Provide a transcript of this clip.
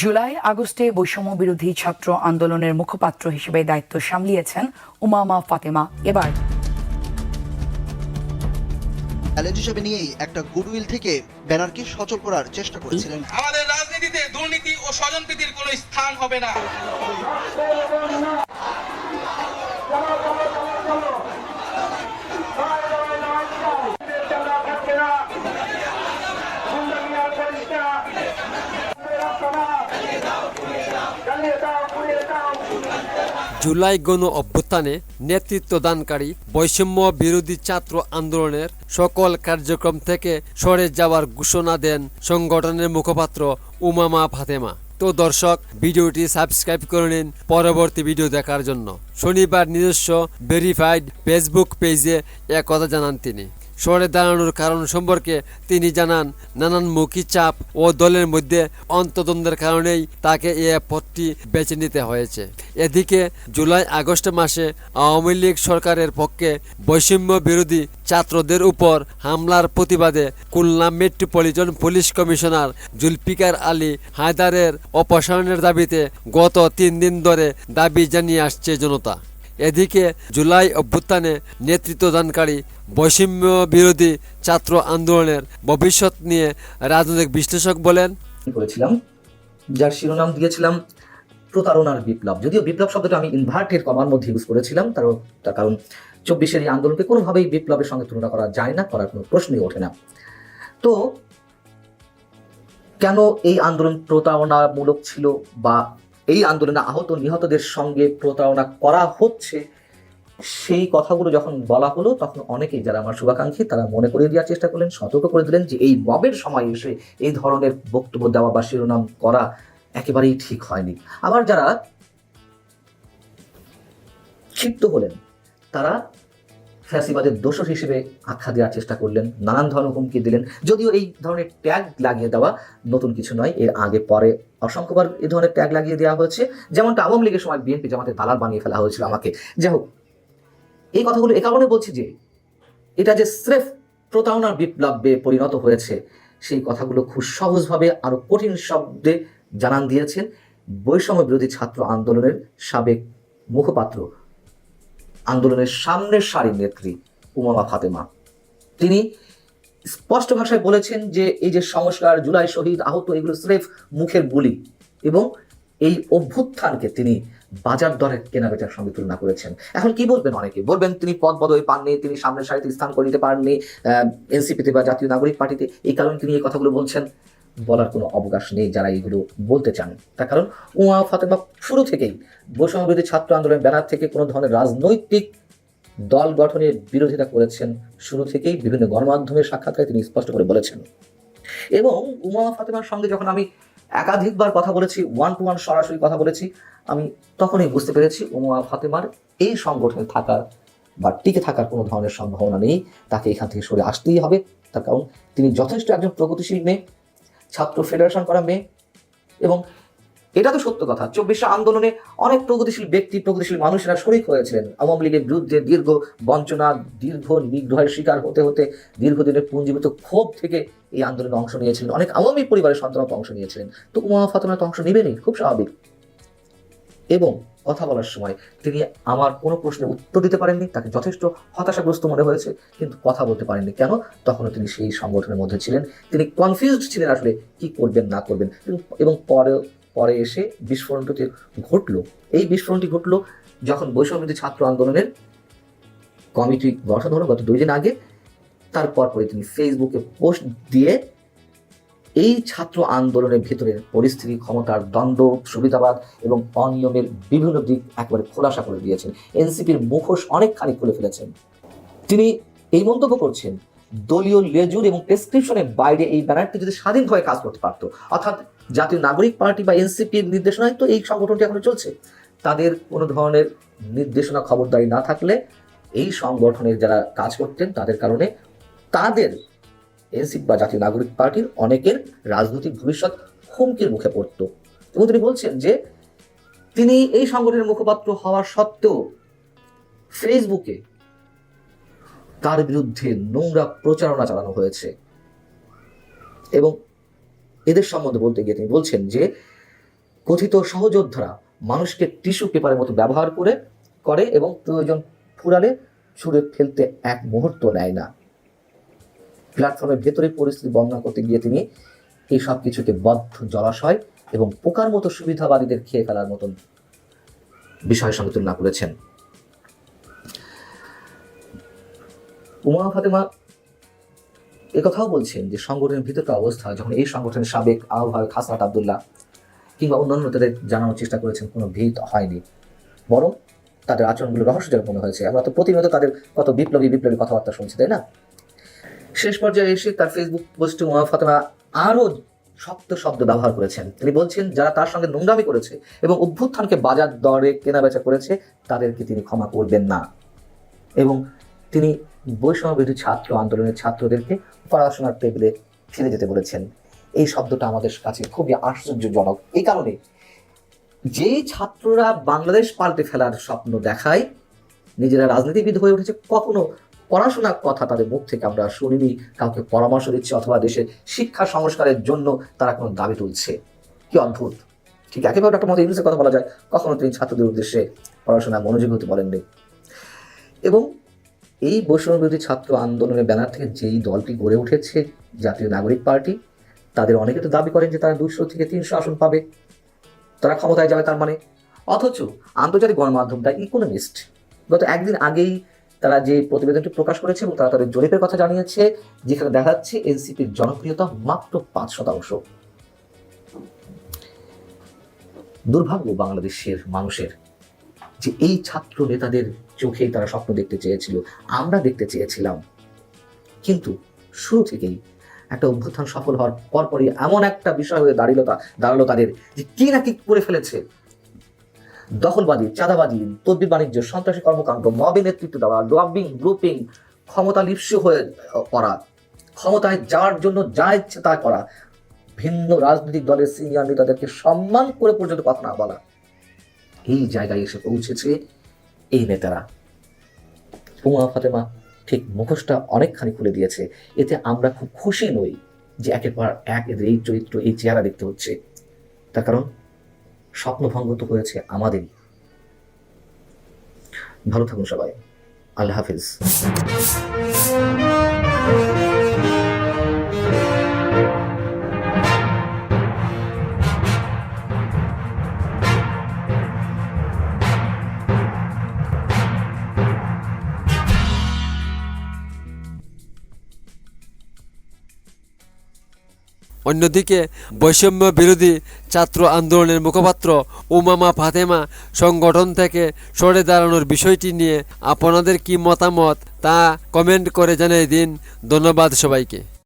জুলাই আগস্টে বৈষম্য বিরোধী ছাত্র আন্দোলনের মুখপাত্র হিসেবে দায়িত্ব সামলিয়েছেন উমামা ফাতেমা। এবার চ্যালেঞ্জ হিসেবে নিয়েই একটা গুডউইল থেকে ব্যানারকে সচল করার চেষ্টা করেছিলেন। আমাদের রাজনীতিতে দুর্নীতি ও স্বজনপ্রীতির কোনো স্থান হবে না। জুলাই গণ অভ্যুত্থানে নেতৃত্বদানকারী বৈষম্য বিরোধী ছাত্র আন্দোলনের সকল কার্যক্রম থেকে সরে যাওয়ার ঘোষণা দেন সংগঠনের মুখপাত্র উমামা ফাতেমা। তো দর্শক, ভিডিওটি সাবস্ক্রাইব করে নিন পরবর্তী ভিডিও দেখার জন্য। শনিবার নিজস্ব ভেরিফাইড ফেসবুক পেজে একথা জানান তিনি। সরে দাঁড়ানোর কারণ সম্পর্কে তিনি জানান নানানমুখী চাপ ও দলের মধ্যে অন্তদ্বন্দ্বের কারণেই তাকে এ পদটি বেছে নিতে হয়েছে। এদিকে জুলাই আগস্ট মাসে আওয়ামী লীগ সরকারের পক্ষে বৈষম্য বিরোধী ছাত্রদের উপর হামলার প্রতিবাদে Khulna metropolitan police commissioner Zulfiqar Ali হায়দারের অপসারণের দাবিতে গত তিন দিন ধরে দাবি জানিয়ে আসছে জনতা। এদিকে জুলাই অভ্যুত্থানে নেতৃত্বদানকারী বৈষম্য বিরোধী ছাত্র আন্দোলনের ভবিষ্যৎ নিয়ে রাজনৈতিক বিশ্লেষক বলেন, করেছিলাম, যার শিরোনাম দিয়েছিলাম প্রতারণার বিপ্লব। যদিও বিপ্লব শব্দটা আমি ইনভার্টেড কমার মধ্যে ইউজ করেছিলাম, তার তার কারণ চব্বিশের এই আন্দোলনকে কোনোভাবেই বিপ্লবের সঙ্গে তুলনা করা যায় না, করার কোনো প্রশ্নই ওঠে না। তো কেন এই আন্দোলন প্রতারণামূলক ছিল বা এই আন্দোলনে আহত নিহতদের সঙ্গে প্রতারণা করা হচ্ছে, সেই কথাগুলো যখন বলা হলো, তখন অনেকেই যারা আমার শুভাকাঙ্ক্ষী, তারা মনে করে দেওয়ার চেষ্টা করলেন, সতর্ক করে দিলেন যে এই মবের সময় এসে এই ধরনের বক্তব্য দেওয়া বা শিরোনাম করা একেবারেই ঠিক হয়নি। আবার যারা ক্ষিপ্ত হলেন, তারা ফ্যাসিবাদের দোষর হিসেবে আখ্যা দেওয়ার চেষ্টা করলেন, নানান ধরনের হুমকি দিলেন। যদিও এই ধরনের ট্যাগ লাগিয়ে দেওয়া নতুন কিছু নয়, এর আগে পরে অসংখ্যবার এই ধরনের ট্যাগ লাগিয়ে দেওয়া হয়েছে। যেমনটা আওয়ামী লীগের সময় বিএনপি জামাতের দালাল বানিয়ে ফেলা হয়েছিল আমাকে। যাই হোক, এই কথাগুলো এ কারণে বলছি যে, এটা যে স্রেফ প্রতারণার বিপ্লবে পরিণত হয়েছে, সেই কথাগুলো খুব সহজভাবে আরও কঠিন শব্দে জানান দিয়েছেন বৈষম্য বিরোধী ছাত্র আন্দোলনের সাবেক মুখপাত্র, আন্দোলনের সামনের সারির নেত্রী উমামা ফাতেমা। তিনি স্পষ্ট ভাষায় বলেছেন যে এই যে সংস্কার, জুলাই শহীদ, আহত, এগুলো স্রেফ মুখের বুলি এবং এই অভ্যুত্থানকে তিনি বাজার দরের কেনাবেচার সঙ্গে তুলনা করেছেন। এখন কি বলবেন অনেকে? বলবেন তিনি পদ বদল পাননি, তিনি সামনের সারিতে স্থান করে নিতে পারেননি এনসিপিতে বা জাতীয় নাগরিক পার্টিতে। এই কারণে তিনি এই কথাগুলো বলছেন। বলার কোনো অবকাশ নেই যারা এগুলো বলতে চান। তার কারণ উমা ফাতেমা শুরু থেকেই বৈষম্য বিরোধী ছাত্র আন্দোলনের ব্যানার থেকে কোনো ধরনের রাজনৈতিক দল গঠনের বিরোধিতা করেছেন। শুরু থেকেই বিভিন্ন গণমাধ্যমের সাক্ষাৎকারে তিনি স্পষ্ট করে বলেছেন। এবং উমা ফাতেমার সঙ্গে যখন আমি একাধিকবার কথা বলেছি ওয়ান টু ওয়ান সরাসরি কথা বলেছি, আমি তখনই বুঝতে পেরেছি উমা ফাতেমার এই সংগঠনে থাকার বা টিকে থাকার কোনো ধরনের সম্ভাবনা নেই। তাকে এখান থেকে সরে আসতেই হবে। তার কারণ তিনি যথেষ্ট একজন প্রগতিশীল মেয়ে, ছাত্র ফেডারেশন করা মেয়ে এবং এটা তো সত্য কথা। চব্বিশে আন্দোলনে অনেক প্রগতিশীল ব্যক্তি, প্রগতিশীল মানুষেরা শরিক হয়েছিলেন। আওয়ামী লীগের বিরুদ্ধে দীর্ঘ বঞ্চনা, দীর্ঘ নিগ্রহের শিকার হতে হতে দীর্ঘদিনের পুঞ্জীভূত ক্ষোভ থেকে এই আন্দোলনে অংশ নিয়েছিলেন। অনেক আওয়ামী পরিবারের সন্তানও তো অংশ নিয়েছিলেন। তো উমা ফাতেমা অংশ নেবেনই, খুব স্বাভাবিক। এবং কথা বলার সময় তিনি আমার কোনো প্রশ্নের উত্তর দিতে পারেননি, তাকে যথেষ্ট হতাশাগ্রস্ত মনে হয়েছে, কিন্তু কথা বলতে পারেননি। কেন? তখনও তিনি সেই সংগঠনের মধ্যে ছিলেন। তিনি কনফিউজড ছিলেন আসলে কি করবেন, না করবেন। এবং পরে পরে এসে বিস্ফোরণটি ঘটলো, এই বিস্ফোরণটি ঘটলো যখন বৈষম্যবিরোধী ছাত্র আন্দোলনের কমিটি গঠন হলো গত দুই দিন আগে। তারপর পরে তিনি ফেসবুকে পোস্ট দিয়ে এই ছাত্র আন্দোলনের ভিতরের পরিস্থিতি, ক্ষমতার দ্বন্দ্ব, সুবিধাবাদ এবং অনিয়মের বিভিন্ন দিক একেবারে খোলাসা করে দিয়েছেন। এনসিপির মুখোশ অনেকখানি খুলে ফেলেছেন। তিনি এই মন্তব্য করছেন, দলীয় লেজুর এবং প্রেসক্রিপশনের বাইরে এই ব্যানারটি যদি স্বাধীনভাবে কাজ করতে পারতো, অর্থাৎ জাতীয় নাগরিক পার্টি বা এনসিপির নির্দেশনায় তো এই সংগঠনটি এখনও চলছে। তাদের কোনো ধরনের নির্দেশনা খবরদারি না থাকলে এই সংগঠনের যারা কাজ করতেন, তাদের কারণে তাদের এনসিপি বা জাতীয় নাগরিক পার্টির অনেকের রাজনৈতিক ভবিষ্যৎ হুমকির মুখে পড়ত। এবং তিনি বলছেন যে তিনি এই সংগঠনের মুখপাত্র হওয়া সত্ত্বেও ফেসবুকে তার বিরুদ্ধে নোংরা প্রচারণা চালানো হয়েছে। এবং এদের সম্বন্ধে বলতে গিয়ে তিনি বলছেন যে, কথিত সহযোদ্ধারা মানুষকে টিস্যু পেপারের মতো ব্যবহার করে করে এবং প্রয়োজন ফুরালে ছুঁড়ে ফেলতে এক মুহূর্ত নেয় না। প্ল্যাটফর্মের ভেতরে পরিস্থিতি বর্ণনা করতে গিয়ে তিনি এই সব কিছুকে বদ্ধ জলাশয় এবং পোকার মতো সুবিধাবাদীদের খেয়ে ফেলার মতন বিষয়ের সঙ্গে তুলনা করেছেন। উমা ফাতেমা কথাও বলছেন যে সংগঠনের ভিতরকার অবস্থা, যখন এই সংগঠনের সাবেক আহ্বায়ক হাসনাত আবদুল্লাহ কিংবা অন্যান্য তাদের জানানোর চেষ্টা করেছেন, কোনো ভিত হয়নি। বরং তাদের আচরণগুলো রহস্যজনক মনে হয়েছে। আমরা তো প্রতিনিয়ত তাদের কত বিপ্লবী বিপ্লবী কথাবার্তা শুনছি, তাই না? শেষ পর্যায়ে এসে তার ফেসবুক পোস্টে উমা ফাতেমা আরও শক্ত শব্দ ব্যবহার করেছেন। তিনি বলছেন, যারা তার সঙ্গে নোংরামি করেছে এবং অভ্যুত্থানকে বাজার দরে কেনাবেচা করেছে, তাদেরকে তিনি ক্ষমা করবেন না। এবং তিনি বৈষম্য বিরোধী ছাত্র আন্দোলনের ছাত্রদেরকে পড়াশোনার টেবিলে ফিরে যেতে বলেছেন। এই শব্দটা আমাদের কাছে খুবই আশ্চর্যজনক। এই কারণে যে ছাত্ররা বাংলাদেশ পাল্টে ফেলার স্বপ্ন দেখায়, নিজেরা রাজনীতিবিদ হয়ে উঠেছে, কখনো পড়াশোনার কথা তাদের মুখ থেকে আমরা শুনিনি, কাউকে পরামর্শ দিচ্ছে অথবা দেশের শিক্ষা সংস্কারের জন্য তারা কোনো দাবি তুলছে। কি অদ্ভুত! ঠিক একেবারে ডক্টর মোহাম্মদ ইউনুসের কথা বলা যায়, কখনো তিনি ছাত্রদের উদ্দেশ্যে পড়াশোনায় মনোযোগ হতে বলেননি। এবং এই বৈষম্য বিরোধী ছাত্র আন্দোলনের ব্যানার থেকে যেই দলটি গড়ে উঠেছে, জাতীয় নাগরিক পার্টি, তাদের অনেকে তো দাবি করেন যে তারা দুশো থেকে তিনশো আসন পাবে। তারা ক্ষমতায় যাবে তার মানে। অথচ আন্তর্জাতিক গণমাধ্যমটা ইকোনমিস্ট গত একদিন আগেই তারা যে প্রতিবেদনটি প্রকাশ করেছে এবং তারা তাদের জরিপের কথা জানিয়েছে, যেখানে দেখা যাচ্ছে এনসিপির জনপ্রিয়তা মাত্র পাঁচ শতাংশ। দুর্ভাগ্য বাংলাদেশের মানুষের। যে এই ছাত্র নেতাদের চোখেই তারা স্বপ্ন দেখতে চেয়েছিল, আমরা দেখতে চেয়েছিলাম। কিন্তু শুরু থেকেই একটা অভ্যুত্থান সফল হওয়ার পরপরই এমন একটা বিষয় হয়ে দাঁড়িল দাঁড়াল তাদের যে কি না কি করে ফেলেছে। দখলবাদী, চাঁদাবাদী, তদ্বির বাণিজ্য, সন্ত্রাসী কর্মকাণ্ড, মবে নেতৃত্ব দেওয়া লবিং গ্রুপিং ক্ষমতা লিপ্সু হয়ে করা ক্ষমতায় যাওয়ার জন্য যা ইচ্ছে তা করা, ভিন্ন রাজনৈতিক দলের সিনিয়র নেতাদেরকে সম্মান করে পর্যন্ত কথা না বলা। এই জায়গায় এসে পৌঁছেছে এই নেতারা। উমা, ফাতেমা, ঠিক মুখোশটা অনেকখানি খুলে দিয়েছে। এতে আমরা খুব খুশি নই যে একের পর এক এদের এই চরিত্র, এই চেহারা দেখতে হচ্ছে। তার কারণ, স্বপ্নভঙ্গ তো করেছে আমাদেরই। ভালো থাকুন সবাই। আল্লাহ হাফিজ। অন্যদিকে বৈষম্য বিরোধী ছাত্র আন্দোলনের মুখপাত্র উমামা ফাতেমা সংগঠন থেকে সরে দাঁড়ানোর বিষয়টি নিয়ে আপনাদের কি মতামত তা কমেন্ট করে জানিয়ে দিন। ধন্যবাদ সবাইকে।